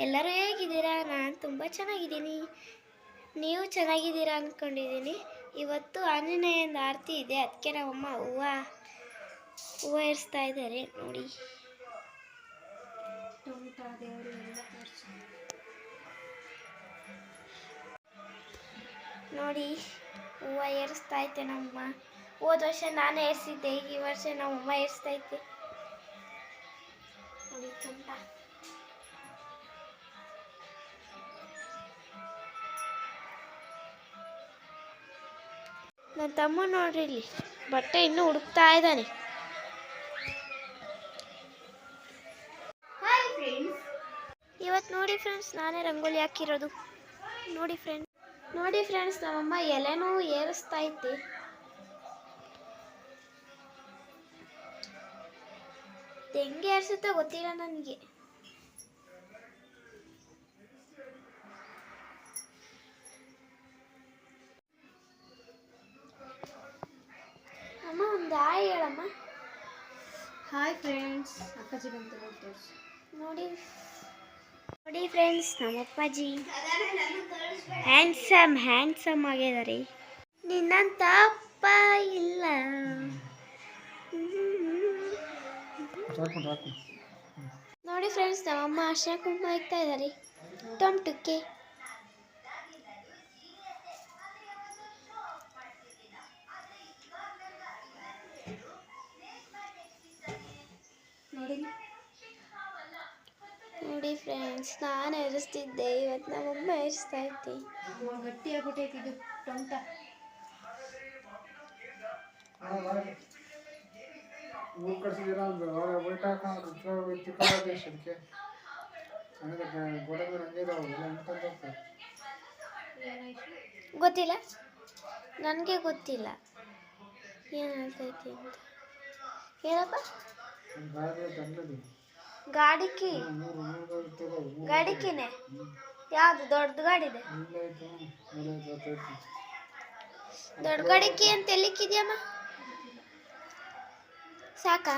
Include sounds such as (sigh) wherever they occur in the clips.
ಎಲ್ಲರೂ ಹೇಗಿದ್ದೀರಾ? ನಾನು ತುಂಬ ಚೆನ್ನಾಗಿದ್ದೀನಿ. ನೀವು ಚೆನ್ನಾಗಿದ್ದೀರಾ ಅಂದ್ಕೊಂಡಿದ್ದೀನಿ ಇವತ್ತು ಆಂಜನೇಯನ ಆರತಿ ಇದೆ. ಅದಕ್ಕೆ ನಮ್ಮಮ್ಮ ಹೂವು ಹೂವು ಇರಿಸ್ತಾ ಇದ್ದಾರೆ. ನೋಡಿ. ನೋಡಿ, ಹೂವು ಏರಿಸ್ತಾ ಐತೆ ನಮ್ಮಮ್ಮ. ಹೋದ ವರ್ಷ ನಾನು ಏರಿಸಿದ್ದೆ. ಈ ವರ್ಷ ನಮ್ಮಮ್ಮ ಏರಿಸ್ತಾ ಐತೆ. ನೋಡಿ ತುಂಬ ನನ್ನ ತಮ್ಮ ನೋಡ್ರಿ ಇಲ್ಲಿ. ಬಟ್ಟೆ ಇನ್ನು ಹುಡುಕ್ತಾ ಇದ್ದಾನೆ. ಇವತ್ತು ನೋಡಿ ಫ್ರೆಂಡ್ಸ್ ನಾನೇ ರಂಗೋಲಿ ಹಾಕಿರೋದು. ನೋಡಿ ಫ್ರೆಂಡ್ಸ್ ನೋಡಿ ಫ್ರೆಂಡ್ಸ್ ನಮ್ಮಮ್ಮ ಎಲೆನೂ ಏರಿಸ್ತಾ ಇದ್ದೆ ತೆಂಗೆ ಹೆಂಗೆ ಏರಿಸುತ್ತೋ ಗೊತ್ತಿಲ್ಲ ನನಗೆ. ಹಾಯ್ ಫ್ರೆಂಡ್ಸ್ ಅಪ್ಪಾಜಿ ಬಂತು ನೋಡಿ ನೋಡಿ. ನೋಡಿ ಫ್ರೆಂಡ್ಸ್ ನಮ್ಮ ಅಪ್ಪಾಜಿ. ಹ್ಯಾಂಡ್ಸಮ್ ಹ್ಯಾಂಡ್ಸಮ್ ಆಗಿದ್ದಾರೆ. ನಿನ್ನಂತ ಅಪ್ಪ ಇಲ್ಲ. ನೋಡಿ ಫ್ರೆಂಡ್ಸ್ ನಮ್ಮಮ್ಮ ಅರ್ಶನ ಕುಂಕುಮ ಇಕ್ತಾ ಇದ್ದಾರೆ. ಟೊಮ್ಟಕ್ಕೆ ನೋಡಿ. ನೋಡಿ ಫ್ರೆಂಡ್ಸ್ ನಾನು ಎರಿಸ್ತಿದ್ದೆ ಇವತ್ತು ನಮ್ಮಮ್ಮ ಎರಿಸ್ತಾ ಇದ್ದೆ. ಗಟ್ಟಿ ಆಗ್ಬಿಟ್ಟೈತಿ ಇದು ಟೊಮಟ ಊರ್ ಕಳ್ಸಿದ್ದೀರಾ ಒಂದು ಅವ್ರ ಹಾಕೊಂಡು ಚಿಕ್ಕ ದೇಶಕ್ಕೆ ನನಗೆ ಗೋಡೆ ಹಂಗೆ ಇದಾವೆ ಎಲ್ಲ ಗೊತ್ತಿಲ್ಲ? ನನಗೆ ಗೊತ್ತಿಲ್ಲ. ಏನು ಹೇಳ್ತೈತಿ ಅಂತ. ಏನಪ್ಪ? ಗಾಡಿಕಿ? ಗಾಡಿಕಿನೇ? ಯಾವ್ದು? ದೊಡ್ಡ ಗಾಡಿ ಇದೆ ದೊಡ್ಡ ಗಾಡಿಕಿ ಅಂತ ಎಲ್ಲಿಕ್ಕಿದ್ಯಮ್ಮ? ಸಾಕಾ?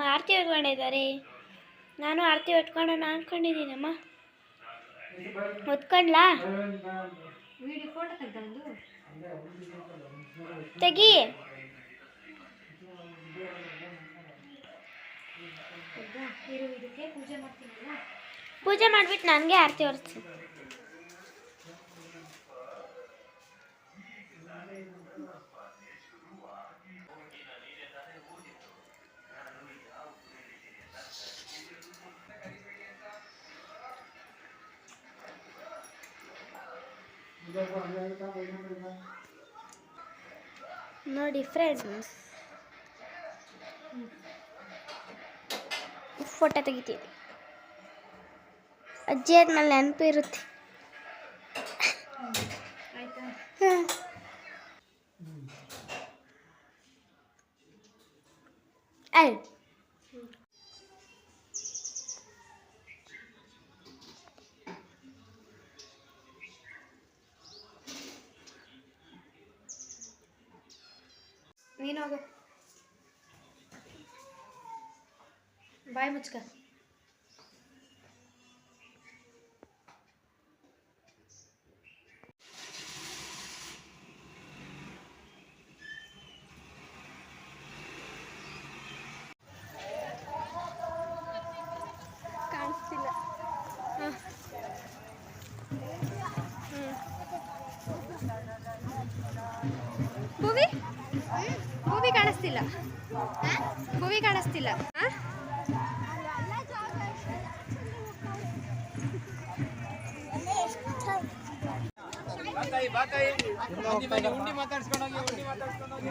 ಅಮ್ಮ ಆರತಿ ಹೊತ್ಕೊಂಡಿದ್ದಾರೆ. ನಾನು ಆರತಿ ಹೊತ್ಕೊಳ್ಳೋಣ ಅನ್ಕೊಂಡಿದ್ದೀನಮ್ಮ. ಹೊತ್ಕೊಂಡ್ಲಾ? ತೆಗಿ. ಪೂಜೆ ಮಾಡ್ಬಿಟ್ಟು ಪೂಜೆ ಮಾಡಿಬಿಟ್ಟು ನನಗೆ ಆರತಿ ಹೊರಿಸಿ. ನೋಡಿ ಫ್ರೆಂಡ್ಸ್ ಫೋಟೋ ತೆಗಿತೀವಿ. ಅಜ್ಜಿ ಆದ್ಮೇಲೆ ನೆನಪು ಇರುತ್ತೆ ಆಯ್ತಾ ಅಲ್ ನೀನು ಹೋಗು ಬಾಯ್ ಮುಚ್ಕ ಕಾಣಿಸ್ತಿಲ್ಲ ಕಾಣಿಸ್ತಿಲ್ಲ. ಮೂವಿ ಕಾಣಿಸ್ತಿಲ್ಲ. ಮಾತಾಡ್ಸ್ಕೊಂಡೋಗಿ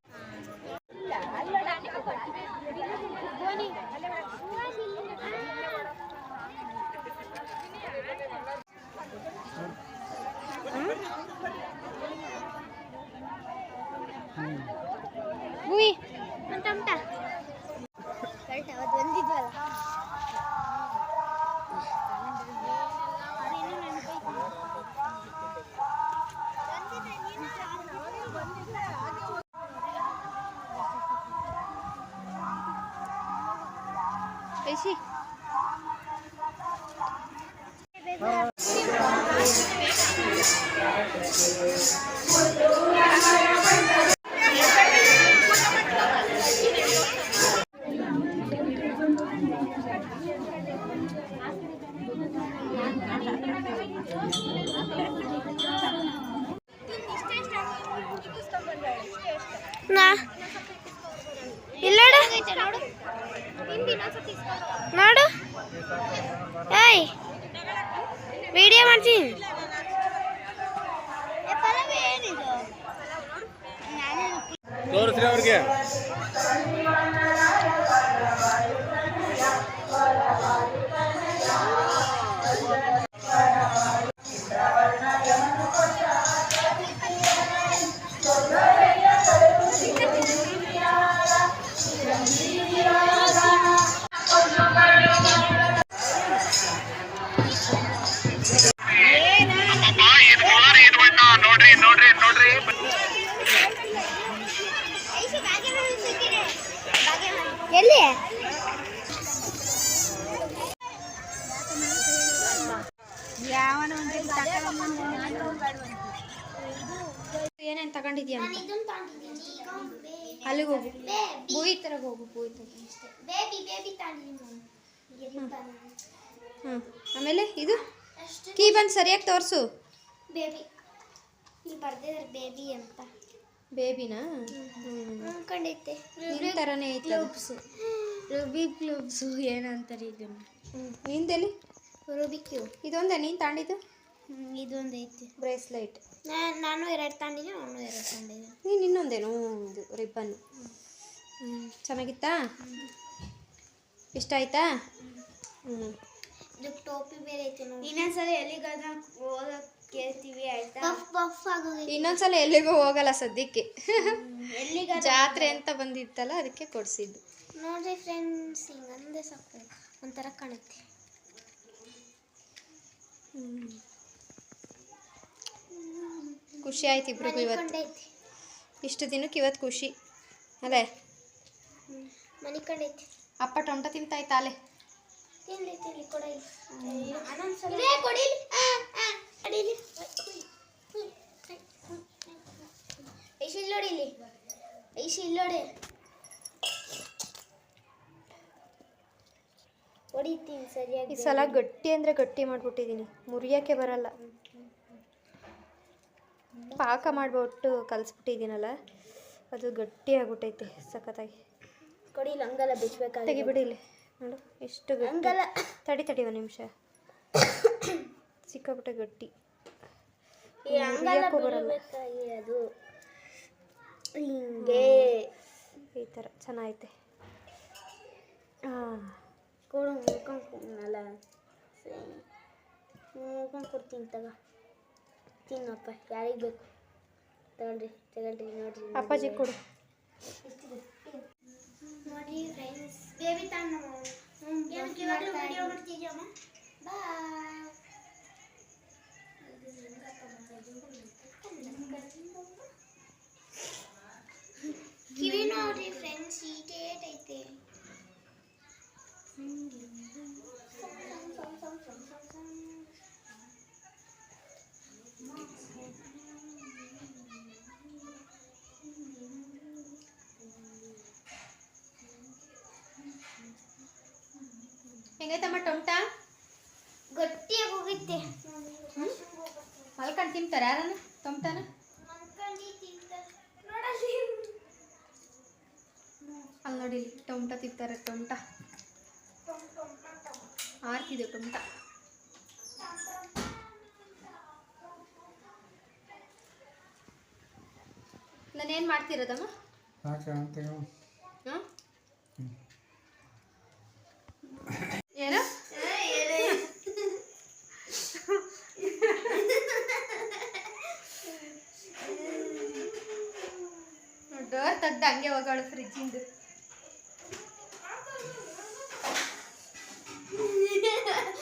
ಐಶಿ ನಾ ನೋಡು. ಏಯ್ ವಿಡಿಯೋ ಮಾಡ್ತೀನಿ. ತೋರಿಸ್ರಿ ಅವ್ರಿಗೆ. ಅಲ್ಲಿಗೆ ಹೋಗು ಬೂಯಿ ಥರ ಹೋಗು ಬೂಯಿ ಬೇಬಿ ಬೇಬಿ ಹ್ಞೂ ಆಮೇಲೆ ಇದು? ಕೀ ಬಂದು ಸರಿಯಾಗಿ ತೋರಿಸು. ಬೇಬಿ ಇಲ್ಲಿ ಬರ್ದಿದ್ದಾರೆ ಬೇಬಿ ಅಂತ. ಬೇಬಿನಾ ಹ್ಞೂ ಅನ್ಕೊಂಡೈತೆ ನಿನ್ನ ಥರನೇ ಐತೆ. ರುಬಿ ಏನಂತಾರೆ ಇದನ್ನು? ನಿಂದೆಲ್ಲಿ? ರುಬಿ ಕ್ಯೂ ಇದೊಂದೇ ನೀನು ತಾಂಡಿದ್ದು? ಇದೊಂದು ಐತಿ. ಬ್ರೇಸ್ಲೈಟ್. ನಾನು ಎರಡು ತಂದಿದ್ದೀನಿ ಅವನು ಎರಡು ತಂದಿದ್ದೀನಿ. ನೀನು ಇನ್ನೊಂದೇನು? ಇದು ರಿಬ್ಬನ್ನು ಹ್ಞೂ ಚೆನ್ನಾಗಿತ್ತಾ? ಇಷ್ಟ ಆಯ್ತಾ? ಹ್ಞೂ ಇದು ಟೋಪಿ ಬೇರೆ ಐತಿ ಇನ್ನೊಂದ್ಸಲ ಎಲ್ಲಿಗಾದ ಹೋಗಕ್ಕೆ ಕೇಳ್ತೀವಿ ಆಯ್ತಾ? ಇನ್ನೊಂದ್ಸಲ ಎಲ್ಲಿಗೂ ಹೋಗಲ್ಲ ಸದ್ಯಕ್ಕೆ. ಎಲ್ಲಿಗ ಜಾತ್ರೆ ಅಂತ ಬಂದಿತ್ತಲ್ಲ ಅದಕ್ಕೆ ಕೊಡಿಸಿದ್ದು. ನೋಡ್ರಿ ಫ್ರೆಂಡ್ಸ್ ಹಿಂಗಂದೆ ಸಾಕು. ಒಂಥರ ಕಾಣುತ್ತೆ. ಖುಷಿ ಆಯ್ತು ಇಬ್ರಿಗೂ ಇವತ್ತು. ಇಷ್ಟು ದಿನಕ್ಕೆ ಇವತ್ತು ಖುಷಿ ಅದೇ ಮನಿಕೊಂಡೈತಿ ಅಪ್ಪ ಟೊಂಟ ತಿಂತಾಯ್ತಾಲೆ ತಿನ್ಲಿ ತಿನ್ಲಿ ಕೊಡಲಿ. ನೋಡಿ ಇಲ್ಲಿ ಐಶು ಇಲ್ಲಿ. ನೋಡಿ ಹೊಡಿತೀನಿ ಸರಿಯಾಗಿ. ಈ ಸಲ ಗಟ್ಟಿ ಅಂದರೆ ಗಟ್ಟಿ ಮಾಡಿಬಿಟ್ಟಿದ್ದೀನಿ. ಮುರಿಯಕ್ಕೆ ಬರಲ್ಲ. ಪಾಕ ಮಾಡಿಬಿಟ್ಟು ಕಲಿಸ್ಬಿಟ್ಟಿದ್ದೀನಲ್ಲ ಅದು ಗಟ್ಟಿ ಆಗ್ಬಿಟ್ಟೈತೆ ಸಖತ್ತಾಗಿ. ಕೊಡಿ ಹಂಗಲ್ಲ ಬಿಚ್ಚಬೇಕಾಗಿ ತೆಗಿಬಿಡಿ ಇಲ್ಲಿ. ನೋಡು ಎಷ್ಟು ಹಂಗಲ್ಲ. ತಡಿ ತಡಿ ಒಂದು ನಿಮಿಷ. ಸಿಕ್ಕಾಬಿಟ್ಟೆ ಗಟ್ಟಿ. ಬರಲ್ಲ. ಅದು. ಹಿಂಗೆ. ಈ ಥರ ಚೆನ್ನಾಗೈತೆ. ಹಾಂ. ಕೊಡು ಮುಳ್ಕೊಂಡು ಕೊಡ್ತೀನಿ ತಗ. ತಿನ್ನಪ್ಪ ಯಾರಿಗೆ ಬೇಕು? ತಗೊಳ್ರಿ ತಗೊಂಡ್ರಿ ನೋಡ್ರಿ ಅಪ್ಪಾಜಿ ಕೊಡು. ನೋಡಿ ಫ್ರೆಂಡ್ಸ್ ಬೇಬಿ ತಾನು ವಿಡಿಯೋ ಮಾಡ್ತಿದ್ಯಮ್ಮ? ಬಾಯ್. ಕಿವಿ ನೋಡಿ ಫ್ರೆಂಡ್ಸ್ ಈಟೇಟ್ ಐತೆ ಹೆಂಗೈತಮ್ಮ ಟೊಂಟ ಗಟ್ಟಿಯಾಗಿ ಹೋಗುತ್ತೆ ಮಲ್ಕೊಂಡು ತಿಂತಾರೆ ಯಾರನ್ನ? ಟೊಂಟನ ಅಲ್ಲಿ ನೋಡಿ ಟೊಮಟ ಟೊಂಟ ತಿಂತಾರೆ ಟೊಂಟ ಆರ್ತಿದೆ ಟೊಂಟ ನಾನೇನು ಮಾಡ್ತಿರೋದಮ್ಮ ಯಾಕೆ ಅಂತ ಹೇಳು. ಹಾಂ ಏನು ಡೋರ್ ತೆಗ್ದು ಹಂಗೆ ಹೋಗೋಳು ಫ್ರಿಜ್ಜಿಂದು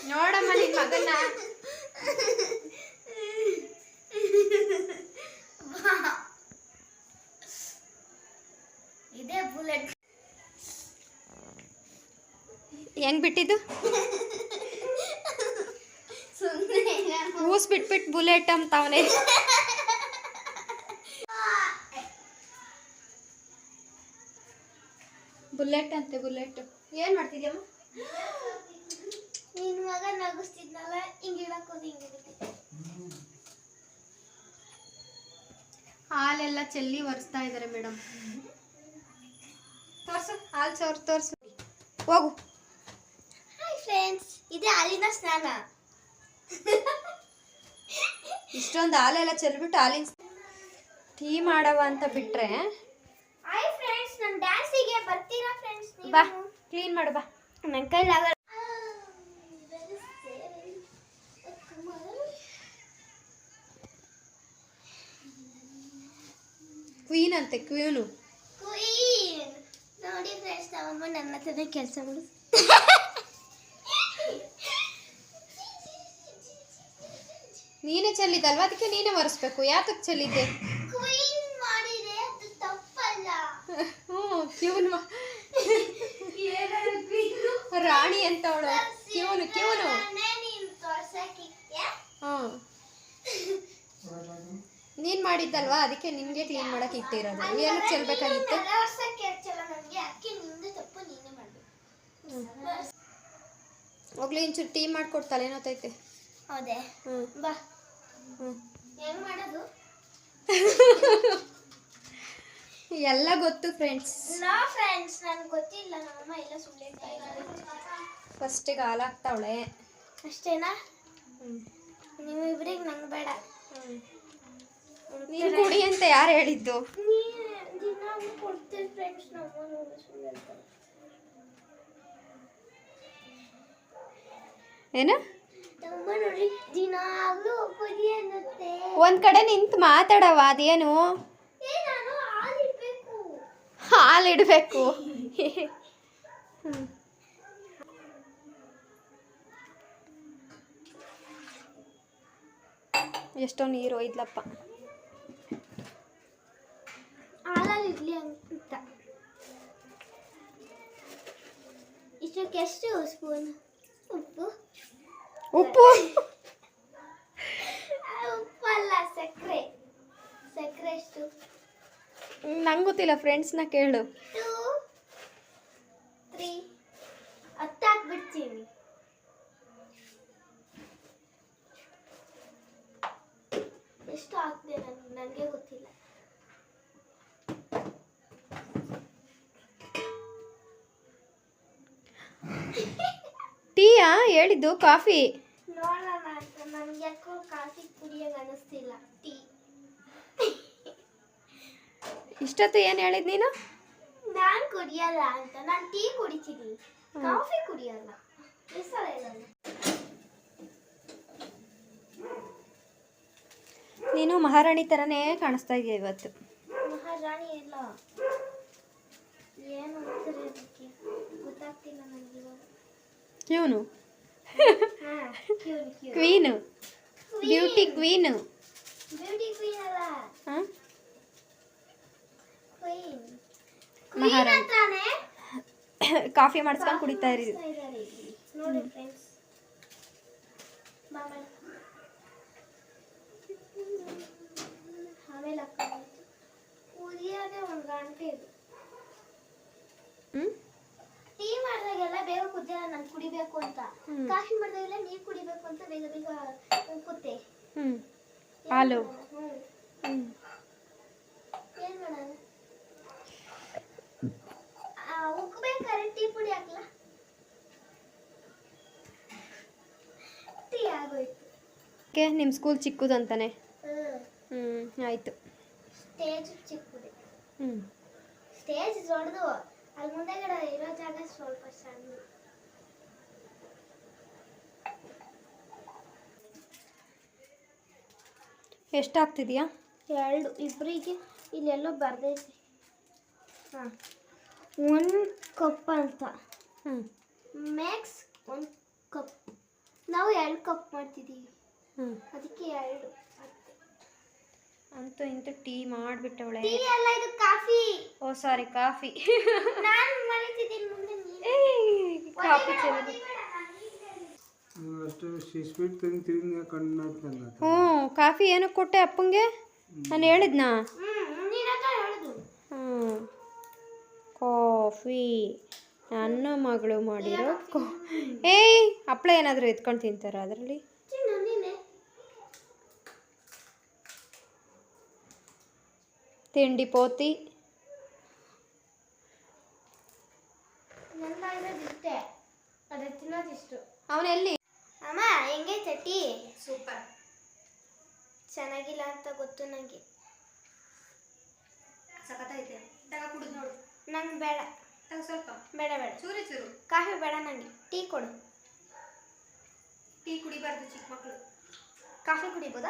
ನೋಡಮ್ಮ ನಿನ್ ಮಗನ್ನ ಇದೇ ಬುಲೆಟ್ ಹೆಂಗ್ ಬಿಟ್ಟಿದ್ದು? ಊಸ್ ಬಿಟ್ಬಿಟ್ಟು ಬುಲೆಟ್ ಅಂತವನೇ ಬುಲೆಟ್ ಅಂತೆ ಬುಲೆಟ್. ಏನ್ ಮಾಡ್ತಿದ್ಯಮ್ಮ? ನಿನ್ ಮಗ ನಗಿಸ್ತಿದ್ನಲ್ಲ ಹಿಂಗೆ ಇಡಕ್ಕೋದು ಹಿಂಗೆ ಹಾಲೆಲ್ಲ ಚೆಲ್ಲಿ ಒರೆಸ್ತಾ ಇದ್ದಾರೆ ಮೇಡಮ್. ತೋರ್ಸು ಹಾಲು ಸೋರ್ ತೋರ್ಸು. ಹೋಗು. ಫ್ರೆಂಡ್ಸ್ ಇದೇ ಹಾಲಿನ ಸ್ನಾನ. (laughs) ಇಷ್ಟೊಂದು ಹಾಲೆಲ್ಲ ಚೆಲ್ಬಿಟ್ಟು ಹಾಲಿನ ಟೀ ಮಾಡವ ಅಂತ ಬಿಟ್ರೆ. ಹಾಯ್ ಫ್ರೆಂಡ್ಸ್ ನಮ್ಮ ಡ್ಯಾನ್ಸಿಗೆ ಬರ್ತೀರಾ ಫ್ರೆಂಡ್ಸ್ ಬಾ ಕ್ಲೀನ್ ಮಾಡು ಬಾ. ನನ್ನ ಕೈಲಾಗಲ್ಲ ಕ್ವೀನ್ ಅಂತೆ ಕ್ವೀನು ಕ್ವೀನ್ ನೋಡಿ ಫ್ರೆಂಡ್ಸ್ ನಮ್ಮಮ್ಮ ನನ್ನ ಹತ್ರನೇ ಕೆಲಸ ಮಾಡು ನೀನೇ ಚೆಲ್ಲಿದ್ದಲ್ವಾ? ಅದಕ್ಕೆ ನೀನೇ ಒರೆಸ್ಬೇಕು ಯಾತಕ್ಕೆ ಚೆಲ್ಲಿದ್ದೆ? (laughs) ಹ್ಞೂ ಕ್ಯೂನು ರಾಣಿ ಅಂತ ಅವಳು. ಕ್ಯೂನು ಕ್ಯೂನು. ಹ್ಞೂ ನೀನು ಮಾಡಿದ್ದಲ್ವಾ? ಅದಕ್ಕೆ ನಿನಗೆ ಕ್ಲೀನ್ ಮಾಡಕ್ಕೆ ಇಟ್ಟಿರೋದು. ಏನಕ್ಕೆ ಚೆಲ್ಬೇಕಾಗಿತ್ತು? ಹೋಗ್ಲಿ ಇಂಚೂರು ಟೀ ಮಾಡ್ಕೊಡ್ತಾಳೆ ಏನೋತೈತೆ ಹೌದೇ. ಹ್ಞೂ ಬಾ. ಎಲ್ಲ ಗೊತ್ತು ಫ್ರೆಂಡ್ಸ್ ನಾ ಫ್ರೆಂಡ್ಸ್ ನನಗೆ ಗೊತ್ತಿಲ್ಲ. ನಮ್ಮಮ್ಮ ಎಲ್ಲ ಸುಳ್ಳು ಫಸ್ಟಿಗೆ ಹಾಲಾಗ್ತಾವಳೆ ಅಷ್ಟೇನಾ? ಹ್ಞೂ ನೀವು ಇಬ್ಬರಿಗೆ ನಂಗೆ ಬೇಡ. ನೀನು ಕುಡಿ ಅಂತ ಯಾರು ಹೇಳಿದ್ದು? ಕೊಡ್ತೀವಿ ಫ್ರೆಂಡ್ಸ್ ನಮ್ಮ ಸುಳ್ಳು ಏನು? ಒಂದ್ ಕಡೆ ನಿಂತು ಮಾತಾಡವ ಅದೇನು? ಹಾಲಿಡ್ಬೇಕು. ಎಷ್ಟೋ ನೀರು ಒಯ್ದ್ಲಪ್ಪ. ಹಾಲಲ್ಲಿ ಇಡ್ಲಿ ಅಂತ. ಇಷ್ಟಕ್ಕೆ ಎಷ್ಟು ಸ್ಪೂನ್? ಉಪ್ಪು? ಉಪ್ಪು. ಉಪ್ಪಲ್ಲ ಸಕ್ಕರೆ. ಸಕ್ಕರೆ ಎಷ್ಟು? ನಂಗೆ ಗೊತ್ತಿಲ್ಲ ಫ್ರೆಂಡ್ಸ್ನ ಕೇಳು. ಹೇಳಿದ್ದು? ಕಾಫಿ? ನೋಡೋಣ ಅಂತ. ನನಗೆ ಯಾಕೋ ಕಾಫಿ ಕುಡಿಯೋಕೆ ಅನಿಸ್ತಿಲ್ಲ. ಟೀ. ಇಷ್ಟೊತ್ತು ಏನು ಹೇಳಿದ್ ನೀನು? ನಾನು ಕುಡಿಯಲ್ಲ ಅಂತ. ನಾನು ಟೀ ಕುಡಿತೀನಿ. ಕಾಫಿ ಕುಡಿಯಲ್ಲ. ಹೆಸರು ಹೇಳಲ್ಲ ನೀನು ಮಹಾರಾಣಿ ಥರನೇ ಕಾಣಿಸ್ತಾ ಇದೆಯಾ ಇವತ್ತು. ಮಹಾರಾಣಿ ಎಲ್ಲ ಏನು ಅಂತಾರೆ ಅದಕ್ಕೆ ಗೊತ್ತಾಗ್ತಿಲ್ಲ ನನಗೆ ಇವಾಗ. ಕ್ಯೂನು ಹಾಂ ಕ್ಯೂನ್ ಕ್ಯೂನ್ queen beauty queen beauty queen ಅಲ್ಲ ಹಾಂ ಕ್ವೀನ್ ಮಹಾರಾಣಿ. ಹತ್ರನೇ ಕಾಫಿ ಮಾಡಿಸ್ಕೊಂಡು ಕುಡಿತಾ ಇರಿ ಮಾಡಿಸ್ತಾ ಇದ್ದಾರೆ ಇಲ್ಲಿ. ನೋಡಿ ಫ್ರೆಂಡ್ಸ್ ಆಮೇಲೆ ಆಮೇಲೆ ಹಾಕೊಂಡು ಕುದಿಯೋದೇ ಒಂದು ಗಂಟೆ ಇದು ಹ್ಞೂ ಟೀ ಮಾಡಿದಾಗೆಲ್ಲ ಬೇಗ ಕುದಿಯಲ್ಲ ನಾನು ಕುಡಿಬೇಕು ಅಂತ. ಹ್ಮ್. ಕಾಫಿ ಮಾಡಿದಾಗೆಲ್ಲ ನೀರು ಕುಡಿಬೇಕು ಅಂತ ಬೇಗ ಬೇಗ ಉಕ್ಕುತ್ತೆ ಹ್ಞೂ ಹಾಲು. ಹ್ಞೂ ಏನು ಮಾಡೋಣ? ಆ, ಉಕ್ಕಬೇಕಾದ್ರೆ ಟೀ ಪುಡಿ ಹಾಕ್ಲಾ? ಟೀ ಆಗೋಯ್ತು. ಓಕೆ ನಿಮ್ಮ ಸ್ಕೂಲ್ ಚಿಕ್ಕದಂತಾನೆ ಹ್ಞೂ ಹ್ಞೂ ಆಯಿತು. ಸ್ಟೇಜ್ ಚಿಕ್ಕದೆ. ಹ್ಞೂ ಸ್ಟೇಜ್ ದೊಡ್ಡದು. ಅಲ್ಲಿ ಮುಂದೆಗಡೆ ಇರೋ ಜಾಗ ಸ್ವಲ್ಪ ಎಷ್ಟು ಎಷ್ಟಾಗ್ತಿದೆಯಾ? ಎರಡು. ಇಬ್ಬರಿಗೆ ಇಲ್ಲೆಲ್ಲೋ ಬರ್ದೈತಿ. ಹಾಂ. ಒಂದು ಕಪ್ ಅಂತ. ಹ್ಞೂ ಮ್ಯಾಕ್ಸ್ ಒಂದು ಕಪ್. ನಾವು ಎರಡು ಕಪ್ ಮಾಡ್ತಿದ್ದೀವಿ ಹ್ಞೂ ಅದಕ್ಕೆ ಎರಡು. ಅಂತೂ ಇಂತೂ ಟೀ ಮಾಡಿಬಿಟ್ಟವಳೆ. ಟೀ ಅಲ್ಲ ಇದು ಕಾಫಿ. Oh sorry coffee. ನಾನು ಮರಿತಿದ್ದೀನಿ ಮುಂದೆ ನೀನು. ಕಾಫಿ ಚೆಲ್ಲಿ ಅಷ್ಟು ಸ್ವೀಟ್ ತಿಂದು ತಿಂದು ಕಣ್ಣು ಹಾಕ್ತಲ್ಲ ಹ್ಞೂ ಕಾಫಿ ಏನಕ್ಕೆ ಕೊಟ್ಟೆ ಅಪ್ಪಂಗೆ? ನಾನು ಹೇಳಿದ್ನಾ? ಹ್ಞೂ ಕಾಫಿ. ನನ್ನ ಮಗಳು ಮಾಡಿರೋ ಕಾ ಏಯ್ ಹಪ್ಳ ಏನಾದರೂ ಎತ್ಕೊಂಡು ತಿಂತಾರ ಅದರಲ್ಲಿ ಚಿನ್ನು ನೀನೆ ತಿಂಡಿ ಪೋತಿ? ನನ್ನ ಇರೋದು ಇಷ್ಟೇ. ಅದ್ರ ತಿನ್ನೋದಿಷ್ಟು ಅವನೆಲ್ಲಿ? ಅಮ್ಮ ಹೆಂಗೆ ಚಟ್ಟಿ? ಸೂಪರ್. ಚೆನ್ನಾಗಿಲ್ಲ ಅಂತ ಗೊತ್ತು ನನಗೆ ಸಖತ್ತೈತೆ ತಗ ಕುಡಿದು ನೋಡು. ನಂಗೆ ಬೇಡ. ತಗ ಸ್ವಲ್ಪ. ಬೇಡ ಬೇಡ. ಚೂರಿ ಚೂರು. ಕಾಫಿ ಬೇಡ ನನಗೆ ಟೀ ಕೊಡು. ಟೀ ಕುಡಿಬಾರ್ದು ಚಿಕ್ಕ ಮಕ್ಕಳು. ಕಾಫಿ ಕುಡಿಬೋದಾ?